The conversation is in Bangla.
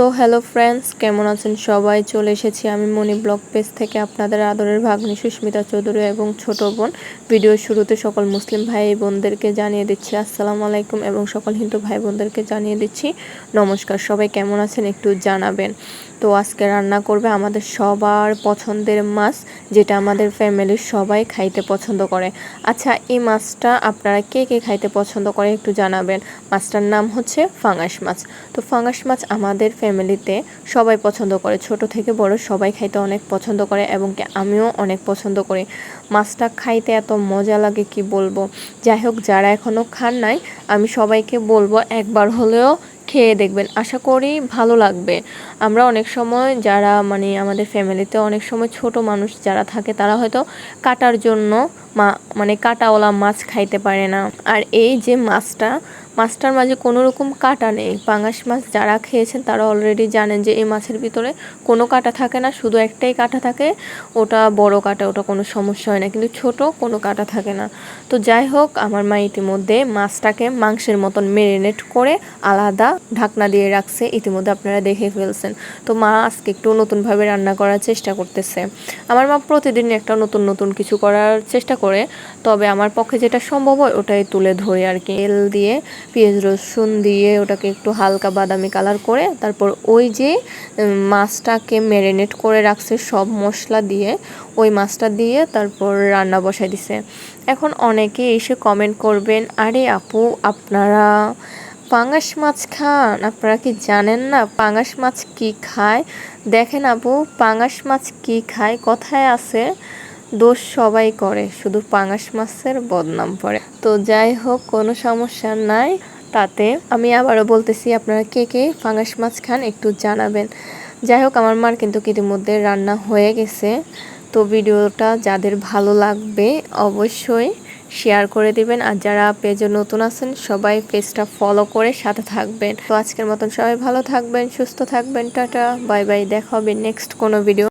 সো হ্যালো ফ্রেন্ডস, কেমন আছেন সবাই? চলে এসেছি আমি মনি ব্লগ পেজ থেকে আপনাদের আদরের ভাগ্নি সুস্মিতা চৌধুরী এবং ছোট বোন। ভিডিও শুরুতে সকল মুসলিম ভাই বোনদেরকে জানিয়ে দিচ্ছি আসসালামু আলাইকুম এবং সকল হিন্দু ভাই বোনদেরকে জানিয়ে দিচ্ছি নমস্কার। সবাই কেমন আছেন একটু জানাবেন। তো আজকে রান্না করবে আমাদের সবার পছন্দের মাছ, যেটা আমাদের ফ্যামিলির সবাই খাইতে পছন্দ করে। আচ্ছা এই মাছটা আপনারা কে কে খাইতে পছন্দ করে একটু জানাবেন। মাছটার নাম হচ্ছে ফাঙাস মাছ। তো ফাঙাস মাছ আমাদের ফ্যামিলিতে সবাই পছন্দ করে। ছোট থেকে বড় সবাই খাইতে অনেক পছন্দ করে এবং কি আমিও অনেক পছন্দ করি। মাছটা খাইতে এত মজা লাগে কি বলব? যাই হোক, যারা এখনও খান নাই, আমি সবাইকে বলব একবার হলেও খেয়ে দেখবেন। আশা করি ভালো লাগবে। আমরা অনেক সময় যারা মানে আমাদের ফ্যামিলিতে অনেক সময় ছোট মানুষ যারা থাকে, তারা হয়তো কাটার জন্য মা মানে কাটাওয়ালা মাছ খাইতে পারে না। আর এই যে মাছটা মাছটার মাঝে কোনো রকম কাটা নেই। পাঙাশ মাছ যারা খেয়েছেন, তারা অলরেডি জানেন যে এই মাছের ভিতরে কোনো কাটা থাকে না, শুধু একটাই কাটা থাকে, ওটা বড় কাটা, ওটা কোনো সমস্যা হয় না, কিন্তু ছোট কোনো কাটা থাকে না। তো যাই হোক, আমার মা ইতিমধ্যে মাছটাকে মাংসের মতন মেরিনেট করে আলাদা ঢাকনা দিয়ে রাখছে, ইতিমধ্যে আপনারা দেখে ফেলছেন। তো মা আজকে একটু নতুনভাবে রান্না করার চেষ্টা করতেছে। আমার মা প্রতিদিন একটা নতুন নতুন কিছু করার চেষ্টা করে, তবে আমার পক্ষে যেটা সম্ভব হয়, ওটাই তুলে ধরে আর কি। তেল দিয়ে পেঁয়াজ রসুন দিয়ে ওটাকে একটু হালকা বাদামি কালার করে তারপর ওই যে মাছটাকে ম্যারিনেট করে রাখছে সব মশলা দিয়ে, ওই মাছটা দিয়ে তারপর রান্না বসাই দিছে। এখন অনেকে এসে কমেন্ট করবেন, আরে আপু, আপনারা পাঙাশ মাছ খান? আপনারা কি জানেন না পাঙাশ মাছ কি খায়? দেখেন আপু, পাঙাশ মাছ কি খায়? কথায় আছে দোষ সবাই করে, শুধু পাঙাশ মাছের বদনাম পড়ে। তো যাই হোক, কোনো সমস্যা নাই। তাতে আমি আবারও বলতেছি, আপনারা কে কে পাঙাশ মাছ খান একটু জানাবেন। যাই হোক, আমার মার কিন্তু ইতিমধ্যে রান্না হয়ে গেছে। তো ভিডিওটা যাদের ভালো লাগবে, অবশ্যই শেয়ার করে দিবেন। আর যারা পেজে নতুন আছেন, সবাই পেজটা ফলো করে সাথে থাকবেন। তো আজকের মতন সবাই ভালো থাকবেন, সুস্থ থাকবেন, টাটা, বাই বাই, দেখা হবে নেক্সট কোনো ভিডিও